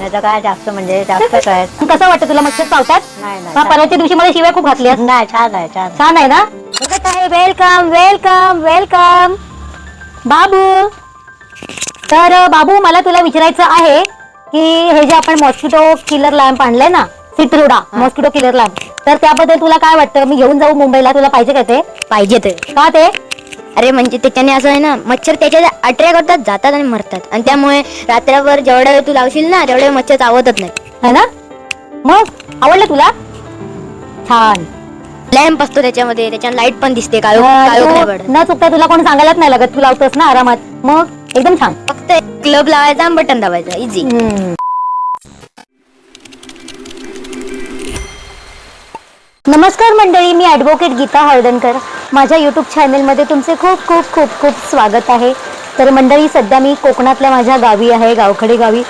नाही काय जास्त म्हणजे जास्त काय? कसं वाटतं तुला मच्छर चावतात नाही नाही. परवाच्या दिवशी मला शिव्या खूप घातल्या. नाही छान आहे छान. छान आहे ना? बघत आहे वेलकम वेलकम वेलकम बाबू तर बाबू मला तुला विचारायचं आहे की हे जे आपण मॉस्किटो किलर लॅम्प आणलंय ना सिट्रोडा मॉस्किटो किलर लॅम्प तर त्याबद्दल तुला काय वाटतं? मी घेऊन जाऊ मुंबईला तुला पाहिजे का ते? पाहिजे ते. का ते? अरे म्हणजे त्याच्याने असं आहे ना मच्छर त्याच्या अटॅक करतात जातात आणि मरतात. आणि त्यामुळे रात्रभर जेवढा वेळ तू लावशील ना तेवढे वेळ मच्छर चावतच नाही है ना? मग? आवडलं तुला? छान. लॅम्प असतो त्याच्यामध्ये त्याच्याने लाइट पण दिसते काळोख अ, काळोख नाही तू पडत न चुकता तुला कोण सांगायलाच नाही लागत तू लावतोस ना आरामात. मग? एकदम छान. फक्त क्लब लावायचा आणि बटन दाबायचं इझी हम्म. नमस्कार मंडळी मी ॲडव्होकेट गीता हळदणकर. माझ्या यूट्यूब चॅनलमध्ये तुमचे खूप खूप खूप खूप स्वागत आहे. तर मंडळी सध्या मी कोकणातल्या माझ्या गावी आहे गावखडे गावी.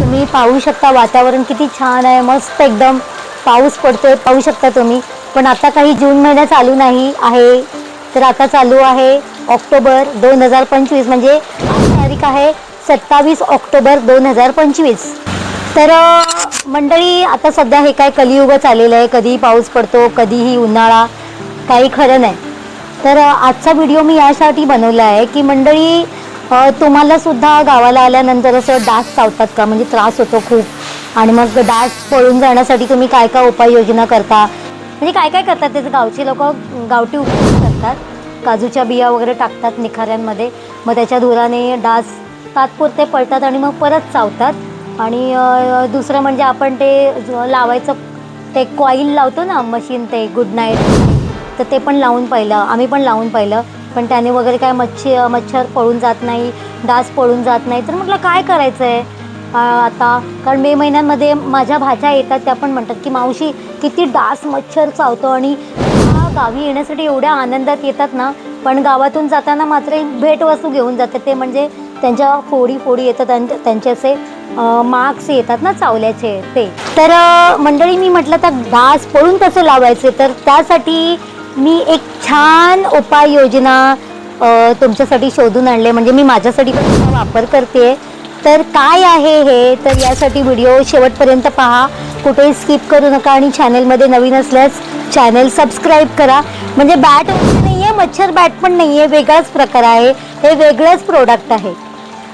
तुम्ही पाहू शकता वातावरण किती छान आहे मस्त एकदम. पाऊस पडतोय पाहू शकता तुम्ही. पण आता काही जून महिना चालू नाही आहे. तर आता चालू आहे ऑक्टोबर दोन हजार पंचवीस म्हणजे तारीख आहे सत्तावीस ऑक्टोबर दोन हजार पंचवीस. तर मंडळी आता सध्या हे काय कलियुग चाललेलं आहे. कधीही पाऊस पडतो कधीही उन्हाळा काही खरं नाही. तर आजचा व्हिडिओ मी यासाठी बनवला आहे की मंडळी तुम्हाला सुद्धा गावाला आल्यानंतर असं डास चावतात का? म्हणजे त्रास होतो खूप. आणि मग डास पळून जाण्यासाठी तुम्ही काय काय उपाययोजना करता? म्हणजे काय काय करतात त्याचे गावचे लोक गावठी उपयोग करतात काजूच्या बिया वगैरे टाकतात निखाऱ्यांमध्ये. मग त्याच्या धुराने डास तात्पुरते पळतात आणि मग परत चावतात. आणि दुसरं म्हणजे आपण ते लावायचं ते कॉईल लावतो ना मशीन ते गुड नाईट तर ते पण लावून पाहिलं आम्ही पण लावून पाहिलं. पण त्याने वगैरे काय मच्छी मच्छर पळून जात नाही डास पळून जात नाही. तर म्हटलं काय करायचं आहे आता कारण मे महिन्यांमध्ये माझ्या भाज्या येतात त्या पण म्हणतात की मावशी किती डास मच्छर चावतो आणि गावी येण्यासाठी एवढ्या आनंदात येतात ना. पण गावातून जाताना मात्र एक भेटवस्तू घेऊन जातात ते म्हणजे त्यांच्या फोडी फोडी येतात आणि त्यांचे असे मार्क्स येतात ना चावल्याचे ते. तर मंडळी मी म्हटलं तर डास पळून कसं लावायचे? तर त्यासाठी मी एक छान उपाययोजना तुमच्यासाठी शोधून आणले. म्हणजे मी माझ्यासाठी पण त्याचा वापर करते. तर काय आहे हे? तर यासाठी व्हिडिओ शेवटपर्यंत पहा. कुठेही स्किप करू नका आणि चॅनलमध्ये नवीन असल्यास चॅनल सबस्क्राईब करा. म्हणजे बॅट नाही आहे मच्छर बॅट पण नाही आहे वेगळाच प्रकार आहे. हे वेगळंच प्रोडक्ट आहे.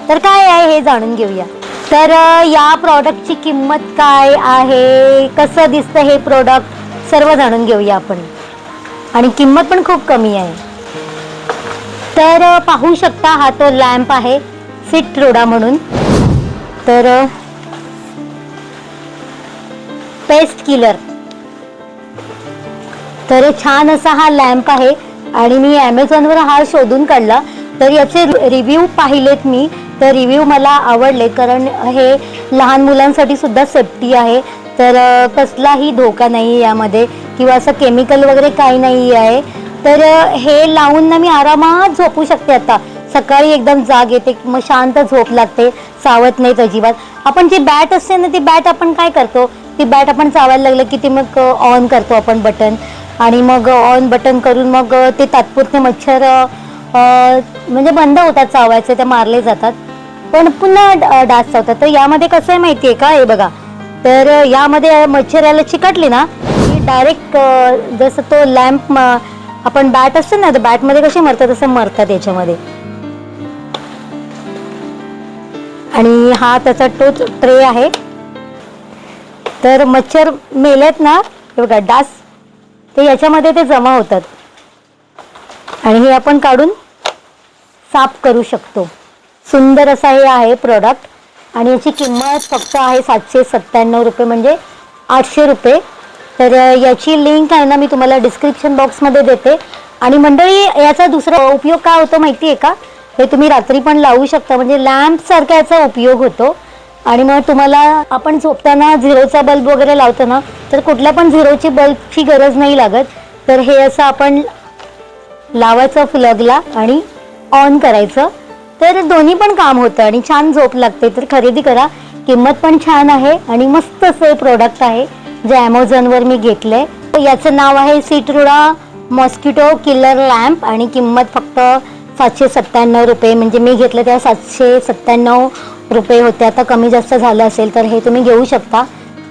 तर काय आहे हे जाणून घेऊया. तर या प्रॉडक्टची किंमत काय आहे? कसं दिसतं हे प्रोडक्ट सर्व जाणून घेऊया आपण. आणि किंमत पण खूप कमी आहे. तर पाहू शकता हा तो लॅम्प आहे फिट रोडा म्हणून. तर पेस्ट किलर. तर छान असा हा लॅम्प आहे आणि मी ॲमेझॉनवर हा शोधून काढला. तर याचे रिव्ह्यू पाहिलेत मी. तर रिव्ह्यू मला आवडले कारण हे लहान मुलांसाठी सुद्धा सेफ्टी आहे. तर कसलाही धोका नाही यामध्ये. किंवा असं केमिकल वगैरे काही नाही आहे तर हे लावून ना मी आरामात झोपू शकते आता. सकाळी एकदम जाग येते मग शांत झोप लागते. चावत नाहीत अजिबात. आपण जी बॅट असते ना ती बॅट आपण काय करतो? ती बॅट आपण चावायला लागलं की ती मग ऑन करतो आपण बटन आणि मग ऑन बटन करून मग ते तात्पुरते मच्छर म्हणजे बंद होतात चावायचे ते मारले जातात. पण पुन्हा डास चावतात. तर यामध्ये कसं आहे माहिती आहे का? हे बघा. तर यामध्ये मच्छराला चिकटली ना डायरेक्ट जसं तो लॅम्प आपण बॅट असतो ना तर बॅटमध्ये कसे मरतात तसं मरतात याच्यामध्ये. आणि हा त्याचा टोच ट्रे आहे. तर मच्छर मेलेत ना हे बघा डास ते याच्यामध्ये ते जमा होतात. आणि हे आपण काढून साफ करू शकतो. सुंदर असा हे आहे प्रोडक्ट आणि याची किंमत फक्त आहे सातशे सत्त्याण्णव रुपये म्हणजे आठशे रुपये. तर याची लिंक आहे ना मी तुम्हाला डिस्क्रिप्शन बॉक्समध्ये देते. आणि मंडळी याचा दुसरा उपयोग काय होतो माहिती आहे का? हे तुम्ही रात्री पण लावू शकता. म्हणजे लॅम्पसारखा याचा उपयोग होतो. आणि मग तुम्हाला आपण झोपताना झिरोचा बल्ब वगैरे लावतो ना तर कुठल्या पण झिरोची बल्बची गरज नाही लागत. तर हे असं आपण लावायचं फ्लगला आणि ऑन करायचं. तर दोन्ही पण काम होतं आणि छान झोप लागते. तर खरेदी करा. किंमत पण छान आहे आणि मस्त असं प्रोडक्ट आहे. जे ॲमेझॉनवर मी घेतले. याचं नाव आहे सिट्रोडा मॉस्किटो किलर लॅम्प आणि किंमत फक्त सातशे सत्त्याण्णव रुपये. म्हणजे मी घेतलं तेव्हा सातशे सत्त्याण्णव रुपये होते. आता कमी जास्त झालं असेल तर हे तुम्ही घेऊ शकता.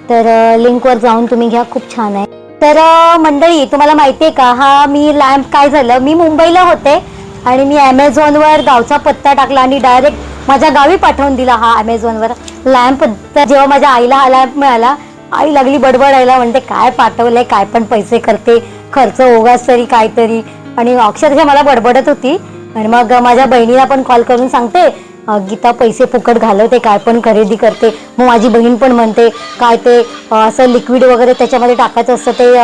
तर लिंकवर जाऊन तुम्ही घ्या. खूप छान आहे. तर मंडळी तुम्हाला माहिती आहे का? हा मी लॅम्प काय झालं? मी मुंबईला होते आणि मी ॲमेझॉनवर गावचा पत्ता टाकला आणि डायरेक्ट माझ्या गावी पाठवून दिला हा ॲमेझॉनवर लॅम्प तर जेव्हा माझ्या आईला हा लॅम्प मिळाला आई लागली बडबडायला म्हणते काय पाठवलंय? काय पण पैसे करते खर्च ओगास तरी काहीतरी. आणि अक्षरशः मला बडबडत होती. आणि मग माझ्या बहिणीला पण कॉल करून सांगते गीता पैसे फुकट घालवते काय पण खरेदी करते. मग माझी बहीण पण म्हणते काय ते असं लिक्विड वगैरे त्याच्यामध्ये टाकायचं असतं ते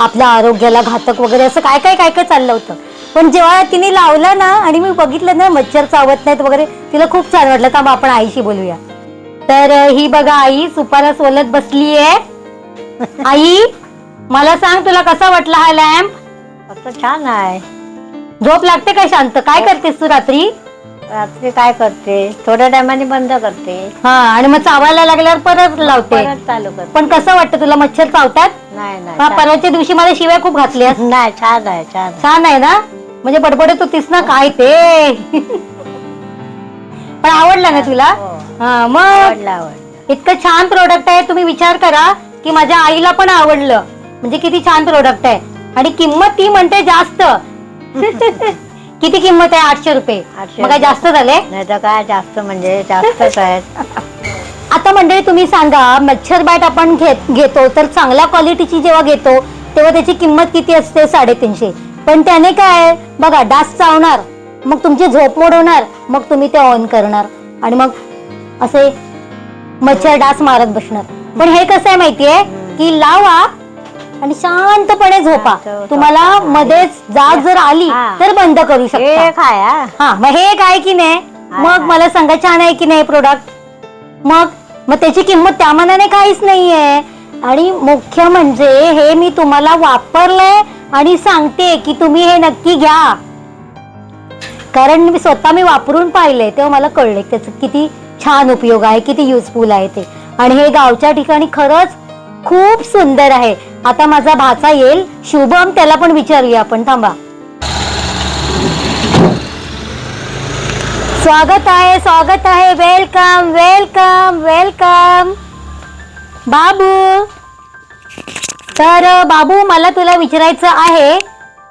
आपल्या आरोग्याला घातक वगैरे असं काय काय काय काय चाललं होतं. पण जेव्हा तिने लावलं ना आणि मी बघितलं ना मच्छर चावत नाहीत वगैरे तिला खूप छान वाटलं तर आपण आईशी बोलूया. तर ही बघा आई सुपाला सोलत बसलीये. आई मला सांग तुला कसा वाटला हा लॅम्प? फक्त छान आहे. झोप लागते काय शांत? काय करतेस तू रात्री? रात्री काय करते? थोड्या टायमाने बंद करते. हा आणि मग चावायला लागल्यावर परत लावते. परत चालू करते. पण कसं वाटतं तुला? मच्छर चावतात? नाही हा परवाच्या दिवशी मला शिवाय खूप घातल्यास. छान- नाही छान आहे छान आहे. छान आहे ना? म्हणजे बडबडत होतीस ना? काय ते? पण आवडला ना तुला? हो. हा मग आवडलं आवडलं. इतकं छान प्रोडक्ट आहे तुम्ही विचार करा की माझ्या आईला पण आवडलं. म्हणजे किती छान प्रोडक्ट आहे. आणि किंमत ती म्हणते जास्त. किती किंमत आहे? आठशे रुपये. आठशे मग काय रुपये. जास्त झाले. नाही तर काय जास्त म्हणजे जास्तच आहेत. आता मंडळी तुम्ही सांगा मच्छर बॅट आपण घेत घेतो तर चांगल्या क्वालिटीची जेव्हा घेतो तेव्हा त्याची किंमत किती असते? साडेतीनशे. पण त्याने काय बघा डास चावणार मग तुमची झोप मोड होणार मग तुम्ही ते ऑन करणार. आणि मग असे मच्छर डास मारत बसणार. पण हे कसं आहे माहितीये? की लावा आणि शांतपणे झोपा. तुम्हाला मध्येच जाग जर आली. तर बंद करू शकता. हे? मग हे काय की नाही? मग. मला सांगा छान आहे की नाही प्रोडक्ट मग मग त्याची किंमत त्या मनाने काहीच नाहीये. आणि मुख्य म्हणजे हे मी तुम्हाला वापरलंय आणि सांगते की तुम्ही हे नक्की घ्या. कारण मी स्वतः मी वापरून पाहिलंय तेव्हा मला कळले त्याचं किती छान उपयोग आहे किती युजफुल आहे ते. आणि हे गावच्या ठिकाणी खरंच खूप सुंदर आहे. आता माझा भाचा येईल. शुभम त्याला पण विचारूया आपण. थांबा. स्वागत आहे स्वागत आहे. वेलकम वेलकम वेलकम बाबू. तर बाबू मला तुला विचारायचं आहे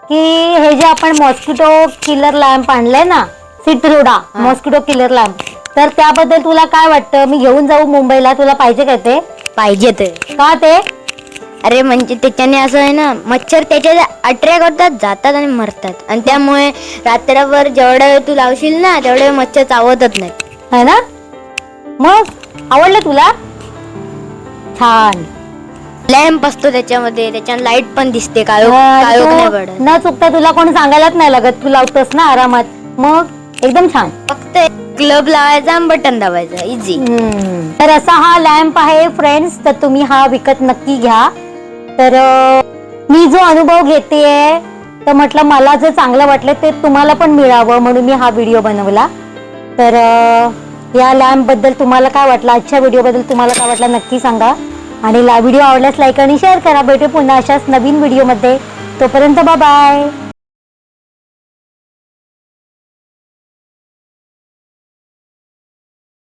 की हे जे आपण मॉस्किटो किलर लॅम्प आणलंय ना सिट्रोडा मॉस्किटो किलर लॅम्प तर त्याबद्दल तुला काय वाटतं? मी घेऊन जाऊ मुंबईला. तुला पाहिजे काय ते? पाहिजे तर का ते? अरे म्हणजे त्याच्याने असं आहे ना मच्छर त्याच्या अट्रॅक्ट होतात जातात आणि मरतात. आणि त्यामुळे रात्रभर जेवढा वेळ तू लावशील ना तेवढे मच्छर चावतच नाही है ना? मग? आवडलं तुला? छान. लॅम्प असतो त्याच्यामध्ये. त्याच्याने लाइट पण दिसते काळोख काळोख नाही तू पडत. न चुकता तुला कोण सांगायलाच नाही लागत. तू लावतोस ना आरामात. मग? एकदम छान. फक्त क्लब लावायचा आणि बटन दाबायचं. इझी हम्म. तर असा हा लॅम्प आहे फ्रेंड्स तर तुम्ही हा विकत नक्की घ्या. तर अं, मी जो अनुभव घेते तर म्हटलं मला जे चांगलं वाटलं ते तुम्हाला पण मिळावं म्हणून मी हा व्हिडिओ बनवला. तर अं, या लॅम्पबद्दल तुम्हाला काय वाटलं आजच्या व्हिडिओ बद्दल तुम्हाला काय वाटलं नक्की सांगा. आणि व्हिडिओ आवडल्यास लाईक आणि शेअर करा. भेटू पुन्हा अशाच नवीन व्हिडिओमध्ये तोपर्यंत बाय